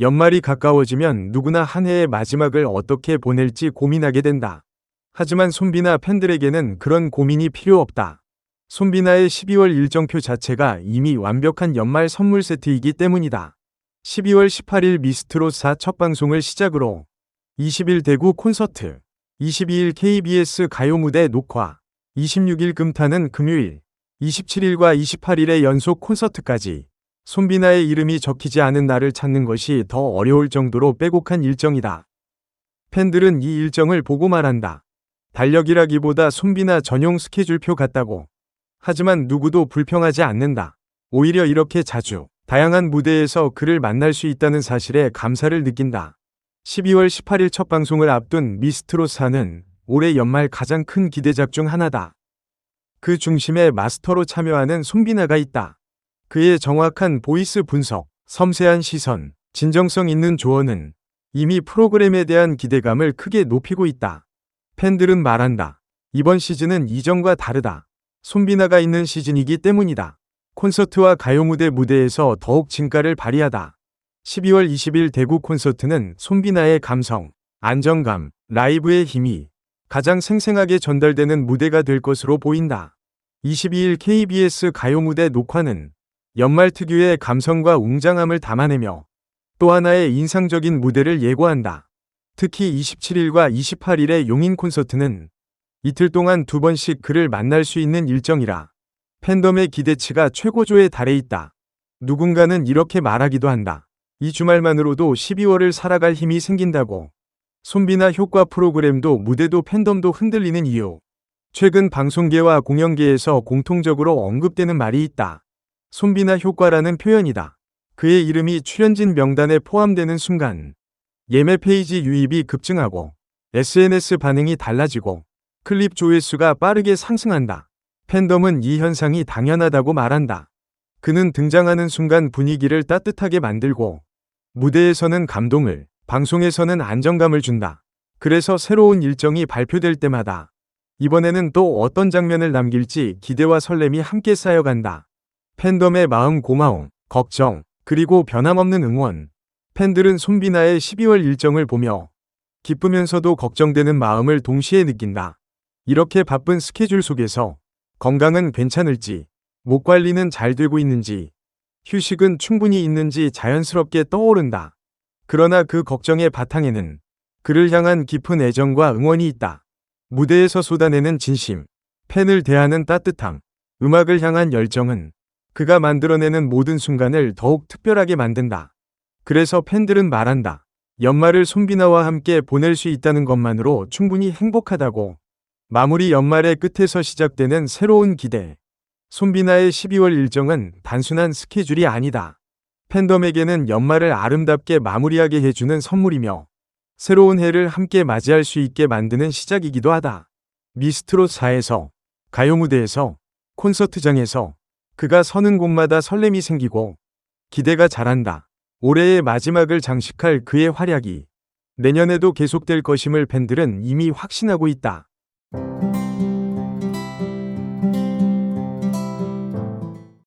연말이 가까워지면 누구나 한 해의 마지막을 어떻게 보낼지 고민하게 된다. 하지만 손비나 팬들에게는 그런 고민이 필요 없다. 손비나의 12월 일정표 자체가 이미 완벽한 연말 선물 세트이기 때문이다. 12월 18일 미스트롯 4 첫 방송을 시작으로 20일 대구 콘서트, 22일 KBS 가요 무대 녹화, 26일 금타는 금요일, 27일과 28일의 연속 콘서트까지 손비나의 이름이 적히지 않은 날을 찾는 것이 더 어려울 정도로 빼곡한 일정이다. 팬들은 이 일정을 보고 말한다. 달력이라기보다 손비나 전용 스케줄표 같다고. 하지만 누구도 불평하지 않는다. 오히려 이렇게 자주 다양한 무대에서 그를 만날 수 있다는 사실에 감사를 느낀다. 12월 18일 첫 방송을 앞둔 미스트로사는 올해 연말 가장 큰 기대작 중 하나다. 그 중심에 마스터로 참여하는 손비나가 있다. 그의 정확한 보이스 분석, 섬세한 시선, 진정성 있는 조언은 이미 프로그램에 대한 기대감을 크게 높이고 있다. 팬들은 말한다. 이번 시즌은 이전과 다르다. 손비나가 있는 시즌이기 때문이다. 콘서트와 가요 무대 무대에서 더욱 진가를 발휘하다. 12월 20일 대구 콘서트는 손비나의 감성, 안정감, 라이브의 힘이 가장 생생하게 전달되는 무대가 될 것으로 보인다. 22일 KBS 가요 무대 녹화는 연말 특유의 감성과 웅장함을 담아내며 또 하나의 인상적인 무대를 예고한다. 특히 27일과 28일의 용인 콘서트는 이틀 동안 두 번씩 그를 만날 수 있는 일정이라 팬덤의 기대치가 최고조에 달해 있다. 누군가는 이렇게 말하기도 한다. 이 주말만으로도 12월을 살아갈 힘이 생긴다고. 손비나 효과 프로그램도 무대도 팬덤도 흔들리는 이유. 최근 방송계와 공연계에서 공통적으로 언급되는 말이 있다. 손비나 효과라는 표현이다. 그의 이름이 출연진 명단에 포함되는 순간 예매 페이지 유입이 급증하고 SNS 반응이 달라지고 클립 조회수가 빠르게 상승한다. 팬덤은 이 현상이 당연하다고 말한다. 그는 등장하는 순간 분위기를 따뜻하게 만들고 무대에서는 감동을, 방송에서는 안정감을 준다. 그래서 새로운 일정이 발표될 때마다 이번에는 또 어떤 장면을 남길지 기대와 설렘이 함께 쌓여간다. 팬덤의 마음 고마움, 걱정, 그리고 변함없는 응원. 팬들은 손비나의 12월 일정을 보며 기쁘면서도 걱정되는 마음을 동시에 느낀다. 이렇게 바쁜 스케줄 속에서 건강은 괜찮을지, 목 관리는 잘 되고 있는지, 휴식은 충분히 있는지 자연스럽게 떠오른다. 그러나 그 걱정의 바탕에는 그를 향한 깊은 애정과 응원이 있다. 무대에서 쏟아내는 진심, 팬을 대하는 따뜻함, 음악을 향한 열정은 그가 만들어내는 모든 순간을 더욱 특별하게 만든다. 그래서 팬들은 말한다. 연말을 손비나와 함께 보낼 수 있다는 것만으로 충분히 행복하다고. 마무리 연말의 끝에서 시작되는 새로운 기대. 손비나의 12월 일정은 단순한 스케줄이 아니다. 팬덤에게는 연말을 아름답게 마무리하게 해주는 선물이며 새로운 해를 함께 맞이할 수 있게 만드는 시작이기도 하다. 미스트롯 4에서, 가요 무대에서, 콘서트장에서 그가 서는 곳마다 설렘이 생기고 기대가 자란다. 올해의 마지막을 장식할 그의 활약이 내년에도 계속될 것임을 팬들은 이미 확신하고 있다.